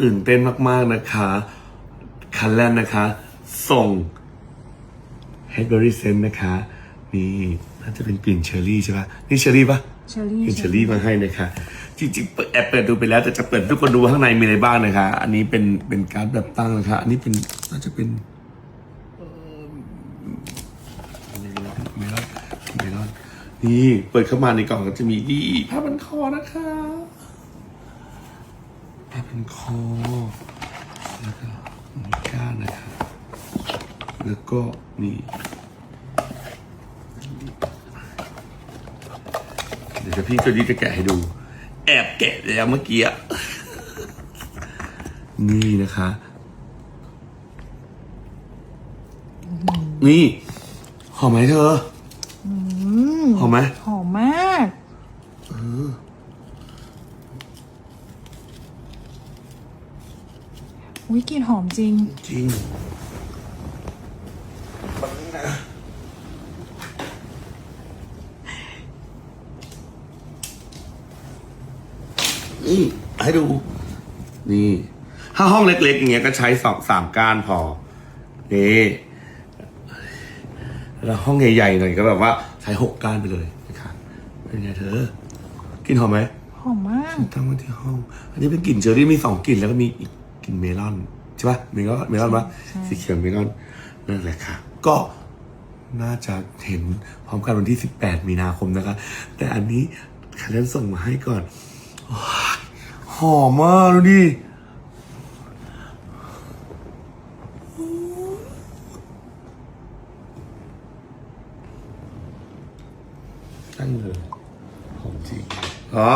ตื่นเต้นมากๆนะคะ คันแรกนะคะ ส่ง h a เบอรี่เซนนะคะ นี่น่าจะเป็นกลิ่นเชอร์รี่ใช่ปะนี่เชอร์รี่ปะเชอรี่กลิ่นเชอร์รี่มาให้นะคะ จริงๆเปิดแอบเปิดดูไปแล้วแต่จะเปิดให้ทุกคนดูว่าข้างในมีอะไรบ้างนะคะ อันนี้เป็นเป็นการ์ดแบบตั้งนะคะ อันนี้เป็นน่าจะเป็นเอ่อเมลอนเมลอนนี่เปิดเข้ามาในกล่องก็จะมีนี่ผ้าพันคอนะคะผ้าพั นคอแล้วก็มีก้านนะคะแล้วก็นี่เดี๋ยวพี่ตัวนี้จะแกะให้ดู แอบแกะแล้วเมื่อกี้อะนี่นะคะ นี่หอมไหมเธออหอมไหมหอมมากอุ้ ยกลิ่นหอมจริง จริงนี่ ให้ดู นี่ ถ้าห้องเล็กๆอย่างเงี้ยก็ใช้สองสามก้านพอ นี่แล้วห้องใหญ่ๆหน่อยก็แบบว่าใช้หกก้านไปเลยนะคะเป็นไงเธอ กินหอมไหมหอมมากตั้งไว้ที่ห้อง อันนี้เป็นกลิ่นเชอร์รี่มีสองกลิ่นแล้วก็มีอีก กลิ่นเมลอนใช่ปะเมลอนเมลอนปะใช่สีเขียวเมลอนนั่นแหละค่ะ ก็น่าจะเห็นพร้อมกันวันที่ 18 มีนาคมนะคะ แต่อันนี้คาเลนส่งมาให้ก่อนว้ายหอมมากดูดิตั้งเลยหอมจริงอ๋อ